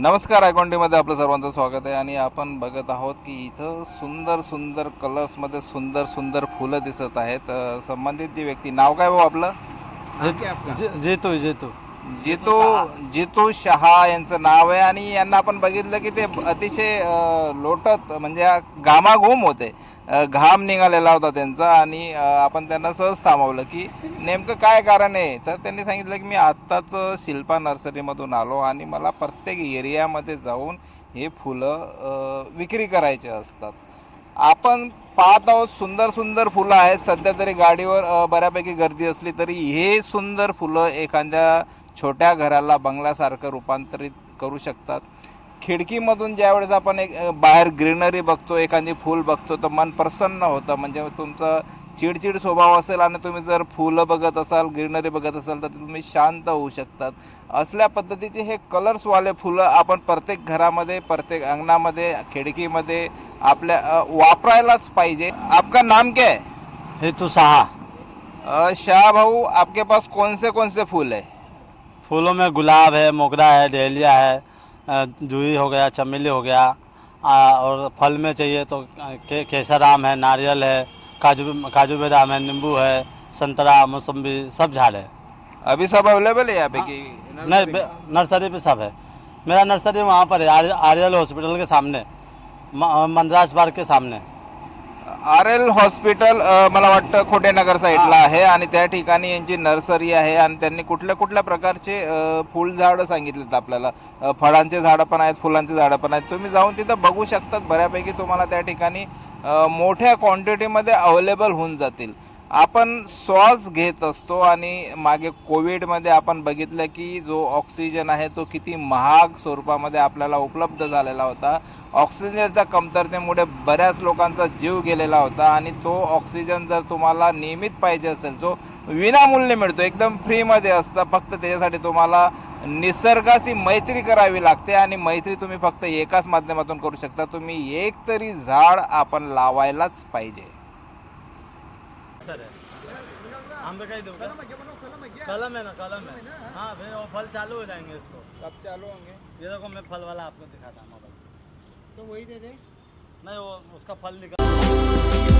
नमस्कार आयकॉन्टीमध्ये आपलं सर्वांचं स्वागत आहे आणि आपण बघत आहोत की इथं सुंदर सुंदर कलर्समध्ये सुंदर सुंदर फुलं दिसत आहेत. संबंधित जी व्यक्ती नाव काय भाऊ आपलं? जे- जेतो जेतो जितू जितू शहा यांचं नाव आहे आणि यांना आपण बघितलं की ते अतिशय लोटत म्हणजे घामाघूम होते. घाम निघालेला होता त्यांचा आणि आपण त्यांना सहज थांबवलं की नेमकं काय कारण आहे? तर त्यांनी सांगितलं की मी आत्ताच शिल्पा नर्सरीमधून आलो आणि मला प्रत्येक एरियामध्ये जाऊन हे फुलं विक्री करायचे असतात. आपण पाहत आहोत सुंदर सुंदर फुलं आहेत. सध्या तरी गाडीवर बऱ्यापैकी गर्दी असली तरी हे सुंदर फुलं एखाद्या छोट्या घराला बंगल्यासारखं रूपांतरित करू शकतात. खिडकीमधून ज्यावेळेस आपण एक बाहेर ग्रीनरी बघतो एखादी फूल बघतो तर मन प्रसन्न होतं. म्हणजे तुमचं चिडचिड स्वभाव असेल आणि तुम्ही जर फुलं बघत असाल ग्रीनरी बघत असाल तर तुम्ही शांत होऊ शकतात. असल्या पद्धतीचे हे कलर्सवाले फुलं आपण प्रत्येक घरामध्ये प्रत्येक अंगणामध्ये खिडकीमध्ये आपल्या वापरायलाच पाहिजे. आपका नाम क्या है? हेतु सहा. शाह भाऊ आपके पास कौन से कौन से फूल है? फूलों में गुलाब है मोगरा है डेलिया है जूही हो गया चमेली हो गया और फल में चाहिए तो के, केसर आम है नारियल है काजू काजू बादाम है नींबू है संतरा मौसम्बी सब झाड़ है। अभी सब अवेलेबल है यहाँ पे कि नहीं नर्सरी पे सब है। मेरा नर्सरी वहाँ पर है आर्यल हॉस्पिटल के सामने मंद्रास पार्क के सामने। आर एल हॉस्पिटल अ, मला वाटतं खोटेनगर साईडला आहे आणि त्या ठिकाणी यांची नर्सरी आहे आणि त्यांनी कुठल्या कुठल्या प्रकारचे अ, फुलझाडं सांगितलेत आपल्याला. अ, फळांचे झाडं पण आहेत फुलांचे झाडं पण आहेत. तुम्ही जाऊन तिथं बघू शकतात. बऱ्यापैकी तुम्हाला त्या ठिकाणी अ, मोठ्या क्वांटिटीमध्ये अवेलेबल होऊन जातील. आपण श्वास घेत असतो आणि मागे कोविडमध्ये आपण बघितलं की जो ऑक्सिजन आहे तो किती महाग स्वरूपामध्ये आपल्याला उपलब्ध झालेला होता. ऑक्सिजनच्या कमतरतेमुळे बऱ्याच लोकांचा जीव गेलेला होता आणि तो ऑक्सिजन जर तुम्हाला नियमित पाहिजे असेल जो विनामूल्य मिळतो एकदम फ्रीमध्ये असतं फक्त त्याच्यासाठी तुम्हाला निसर्गाशी मैत्री करावी लागते आणि मैत्री तुम्ही फक्त एकाच माध्यमातून करू शकता. तुम्ही एक तरी झाड आपण लावायलाच पाहिजे. सर है। हम पे कहीं दूँगा। कलम है ना कलम है। हाँ फिर वो फल चालू हो जाएँगे इसको कब चालू होंगे? ये देखो मैं फल वाला आपको दिखाता हूँ मोबाइल तो वही दे दे। नहीं वो उसका फल निकाल